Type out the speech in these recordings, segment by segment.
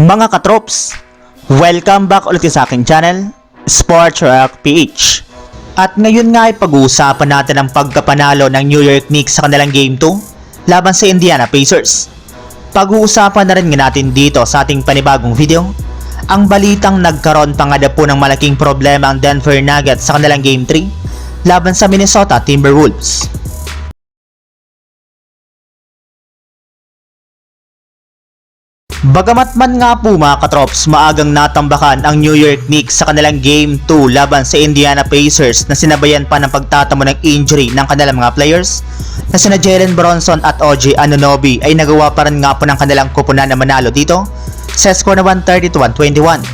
Mga katrops, welcome back ulit sa aking channel, Sports Rock PH. At ngayon nga ay pag-uusapan natin ang pagkapanalo ng New York Knicks sa kanilang Game 2 laban sa Indiana Pacers. Pag-uusapan na rin nga natin dito sa ating panibagong video ang balitang nagkaroon pa nga po ng malaking problema ang Denver Nuggets sa kanilang Game 3 laban sa Minnesota Timberwolves. Bagamat man nga po mga katrops, maagang natambakan ang New York Knicks sa kanilang Game 2 laban sa Indiana Pacers na sinabayan pa ng pagtatamo ng injury ng kanilang mga players na sina Jalen Bronson at OG Anunoby ay nagawa pa rin nga po ng kanilang kupunan na manalo dito sa score na 130-121.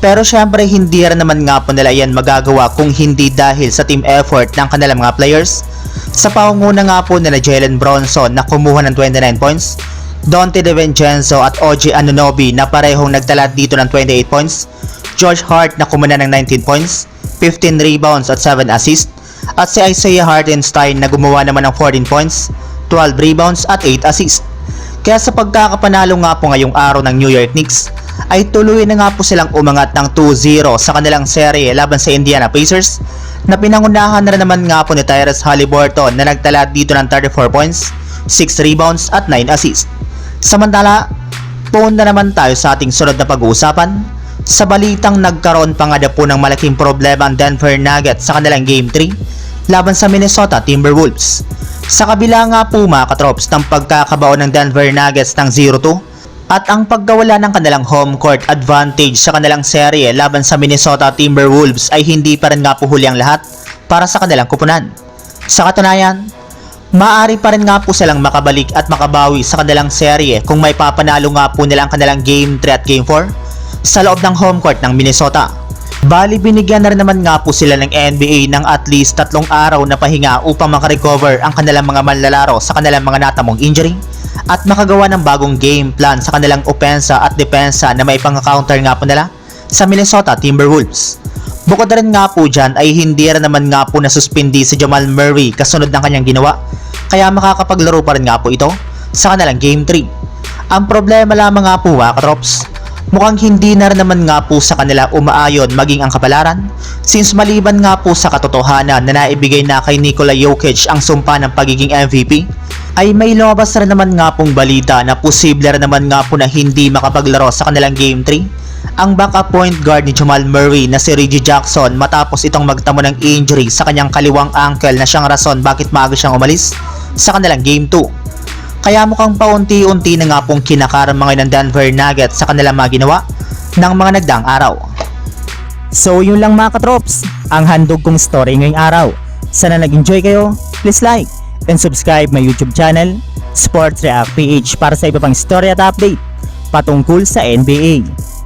Pero syempre hindi rin naman nga po nila yan magagawa kung hindi dahil sa team effort ng kanilang mga players. Sa pangunguna nga po nila Jalen Bronson na kumuha ng 29 points, Dante DiVincenzo at OG Anunoby na parehong nagtala dito ng 28 points, George Hart na kumuna ng 19 points, 15 rebounds at 7 assists, at si Isaiah Hardenstein na gumawa naman ng 14 points, 12 rebounds at 8 assists. Kaya sa pagkakapanalo nga po ngayong araw ng New York Knicks, ay tuloy na nga po silang umangat ng 2-0 sa kanilang serye laban sa Indiana Pacers na pinangunahan na naman nga po ni Tyrese Halliburton na nagtala dito ng 34 points, 6 rebounds at 9 assists. Samantala, puon na naman tayo sa ating sunod na pag-uusapan sa balitang nagkaroon pa nga po ng malaking problema ang Denver Nuggets sa kanilang Game 3 laban sa Minnesota Timberwolves. Sa kabila nga po mga katrops ng pagkakabao ng Denver Nuggets ng 0-2 at ang pagkawala ng kanilang home court advantage sa kanilang serye laban sa Minnesota Timberwolves ay hindi pa rin nga po huli ang lahat para sa kanilang kupunan. Sa katunayan, maaari pa rin nga po silang makabalik at makabawi sa kanilang serye kung may papanalo nga po nila ang kanilang Game 3 at Game 4 sa loob ng home court ng Minnesota. Bali binigyan na rin naman nga po sila ng NBA ng at least tatlong araw na pahinga upang makarecover ang kanilang mga manlalaro sa kanilang mga natamong injury at makagawa ng bagong game plan sa kanilang opensa at depensa na may pang-counter nga po nila sa Minnesota Timberwolves. Bukod na rin nga po dyan ay hindi rin naman nga po nasuspindi si Jamal Murray kasunod ng kanyang ginawa kaya makakapaglaro pa rin nga po ito sa kanilang Game 3. Ang problema lamang nga po mga katrops, mukhang hindi na rin naman nga po sa kanila umaayon maging ang kapalaran since maliban nga po sa katotohanan na naibigay na kay Nikola Jokic ang sumpa ng pagiging MVP ay may lumabas rin naman nga pong balita na posible rin naman nga po na hindi makapaglaro sa kanilang Game 3 ang backup point guard ni Jamal Murray na si Reggie Jackson matapos itong magtamo ng injury sa kanyang kaliwang ankle na siyang rason bakit maaga siyang umalis sa kanilang Game 2. Kaya mukhang paunti-unti na nga pong kinakarama ngayon ng Denver Nuggets sa kanilang mga ginawa ng mga nagdaang araw. So yun lang mga katrops, ang handog kong story ngayong araw. Sana nag-enjoy kayo, please like and subscribe my YouTube channel, Sports React PH para sa iba pang story at update patungkol sa NBA.